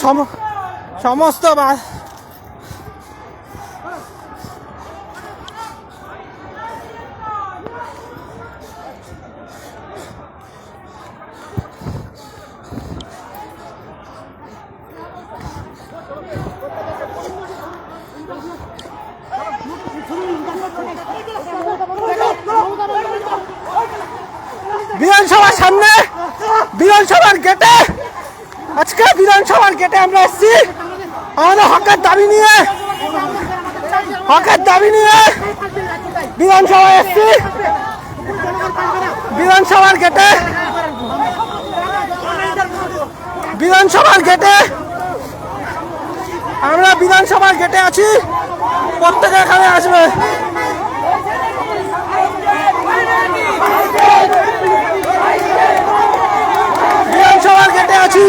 সম- সমস্ত বিধানসভার সামনে বিধানসভার গেটে আজকে বিধানসভার গেটে আমরা এসেছি। আমাদের হকের দাবি নিয়ে, হকের দাবি নিয়ে বিধানসভায় এসেছি। বিধানসভার গেটে বিধানসভার গেটে আমরা বিধানসভার গেটে আছি। প্রত্যেকে এখানে আসবে। বিধানসভার গেটে আছি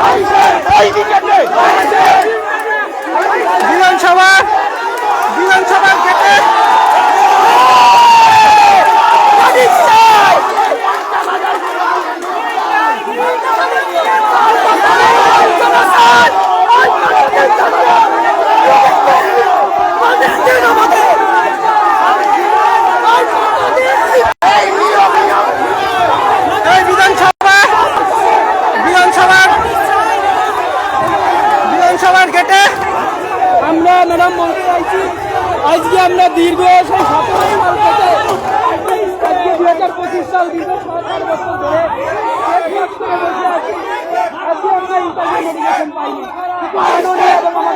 বিধানসভা বিধানসভার গেটে এই আজকে আমরা দীর্ঘ সেই সতেরোই আজকে আমরা বলে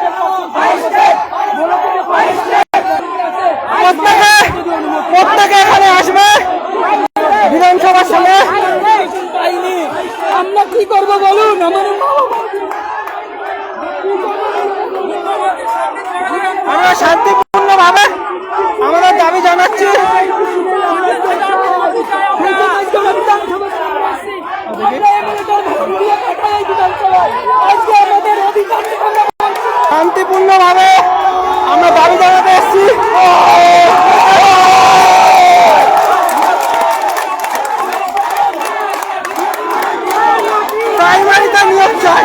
থেকে প্রত্যেকে প্রত্যেকে এখানে আসবে বিধানসভার সামনে পাইনি আমরা কি করব বলুন আমার মা বাবা আমরা শান্তিপূর্ণ ভাবে আমাদের দাবি জানাচ্ছি আজকে আমাদের অধিকার শান্তিপূর্ণ আমরা দাবি জানাতে এসেছি। প্রাইমারিতে নিয়োগ চাই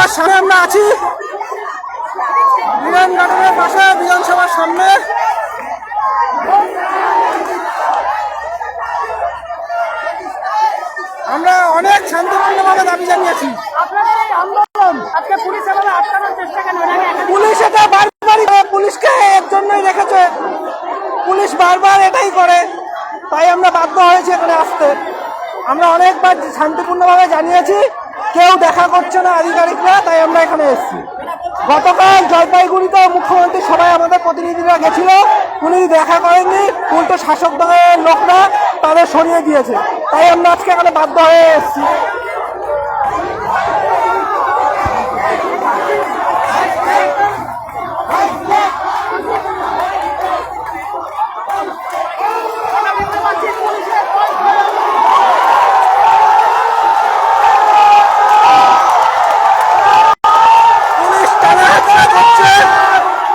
বিধানসভার সামনে আমরা আছি। বিধানঘাটের পাশে বিধানসভার সামনে। আমরা অনেক শান্তিপূর্ণভাবে দাবি জানিয়েছি। পুলিশ এটা বারবারই পুলিশকে এর জন্যই রেখেছে। পুলিশ বারবার এটাই করে। তাই আমরা বাধ্য হয়েছি এখানে আসতে। আমরা অনেকবার শান্তিপূর্ণভাবে জানিয়েছি। কেউ দেখা করছে না আধিকারিকরা, তাই আমরা এখানে এসেছি। গতকাল জলপাইগুড়িতে মুখ্যমন্ত্রী সবাই আমাদের প্রতিনিধিরা গেছিল। উনি দেখা করেননি, উল্টো শাসক দলের লোকরা তাদের সরিয়ে দিয়েছে। তাই আমরা আজকে এখানে বাধ্য হয়ে এসেছি পুলিশ টানা হেঁচড়া করছে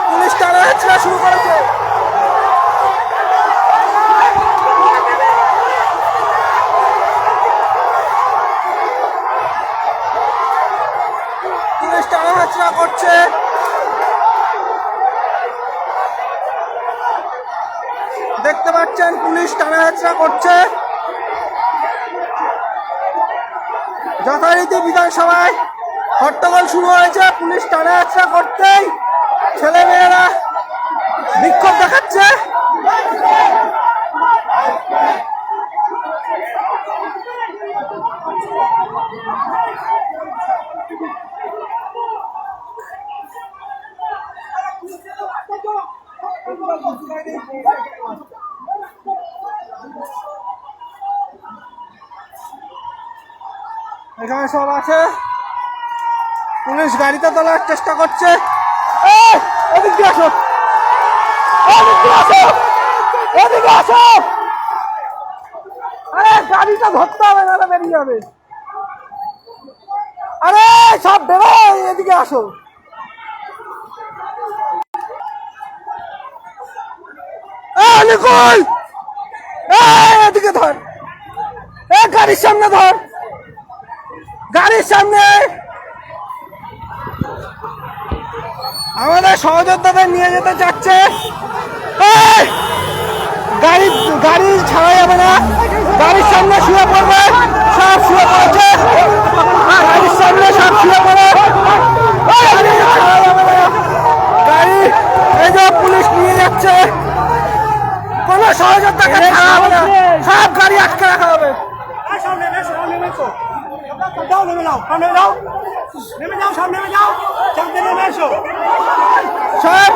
পুলিশ টানা হেঁচড়া শুরু করেছে পুলিশ টানা হেঁচড়া করছে দেখতে পাচ্ছেন, পুলিশ টানাহেচড়া করছে। যথারীতি বিধানসভায় হট্টগোল শুরু হয়েছে, পুলিশ টানা হেঁচড়া করতেই ছেলে মেয়েরা বিক্ষোভ দেখাচ্ছে এখানে সব আছে। পুলিশ গাড়িতে তোলার চেষ্টা করছে। এদিক আসো। এদিক আসো। এদিকে আসো। আরে গাড়িটা ধরতে হবে নাহলে বেরিয়ে যাবে। আরে সব বেরো এদিকে আসো। নিকোল! এদিকে ধর। এ গাড়ির সামনে ধর। গাড়ির সামনে। আমাদের সহযোদ্ধাদের নিয়ে যেতে চাচ্ছে! গাড়ি গাড়ি ছাড়া যাবে না। গাড়ির সামনে শুয়ে পড়বে, সব শুয়ে পড়েছে। গাড়ির সামনে সব শুয়ে পড়ে। গাড়ি, এই যে পুলিশ নিয়ে যাচ্ছে। কোন সহযোদ্ধাকে ছাড়া হবে না। সব গাড়ি আটকে রাখা হবে। যাও নেমে যাও সামনে যাও নেমে যাও সামনে নেমে যাও সামনে নেমে এসো সব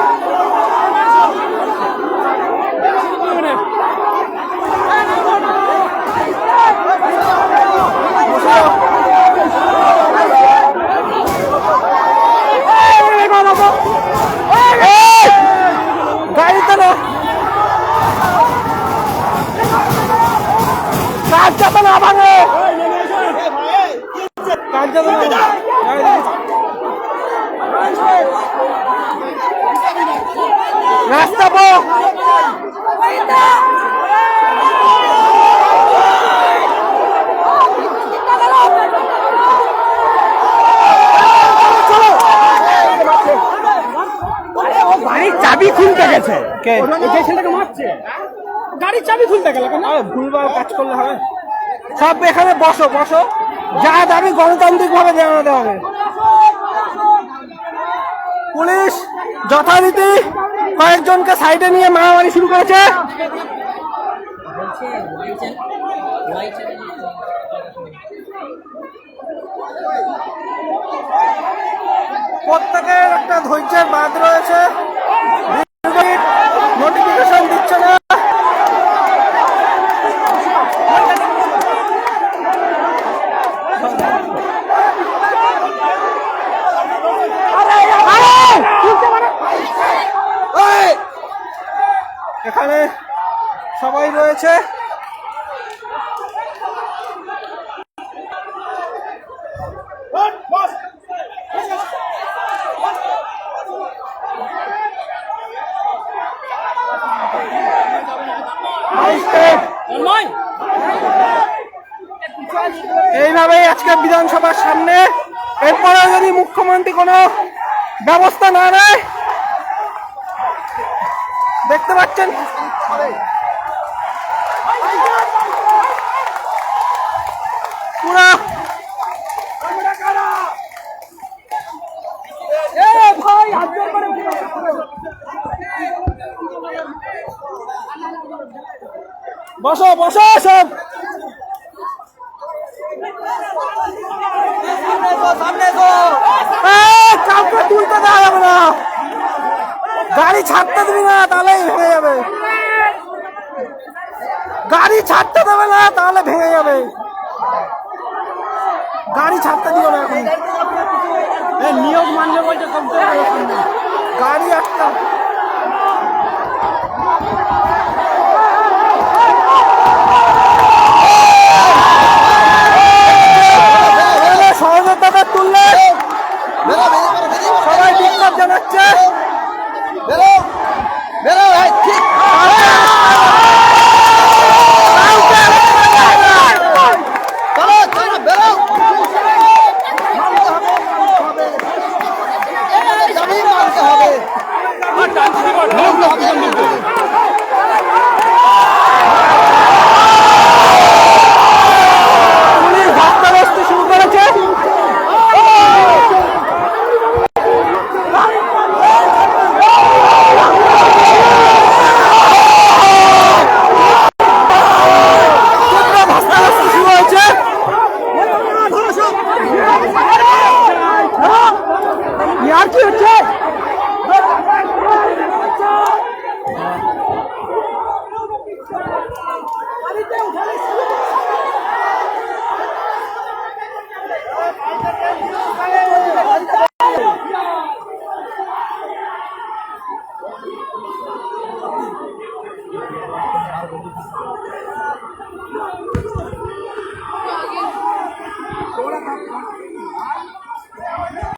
রাস্তা পো গাড়ির চাবি খুলতে গেছে। কে? যে ছেলেটাকে মারছে। গাড়ির চাবি খুলতে গেল কেন? ভুলভাল কাজ করলে হবে সব এখানে বসো বসো। যা দাবি গণতান্ত্রিক ভাবে জানাতে হবে। পুলিশ যথারীতি কয়েকজনকে সাইডে নিয়ে মারামারি শুরু করেছে। প্রত্যেকের একটা ধৈর্যের বাদ রয়েছে নোটিফিকেশন দিচ্ছে না এই! এখানে সবাই রয়েছে এইভাবেই আজকে বিধানসভার সামনে এরপরে যদি মুখ্যমন্ত্রী কোনো ব্যবস্থা না নেয় দেখতে পাচ্ছেন? বসো বসো সব। কাউকে তুলতে দেওয়া যাবে না। গাড়ি ছাড়তে দিবি না তাহলে ভেঙে যাবে। গাড়ি ছাড়তে দেবে না তাহলে ভেঙে যাবে। গাড়ি ছাড়তে দিও না এখন। নিয়োগ মানলে বলছে গাড়ি একটা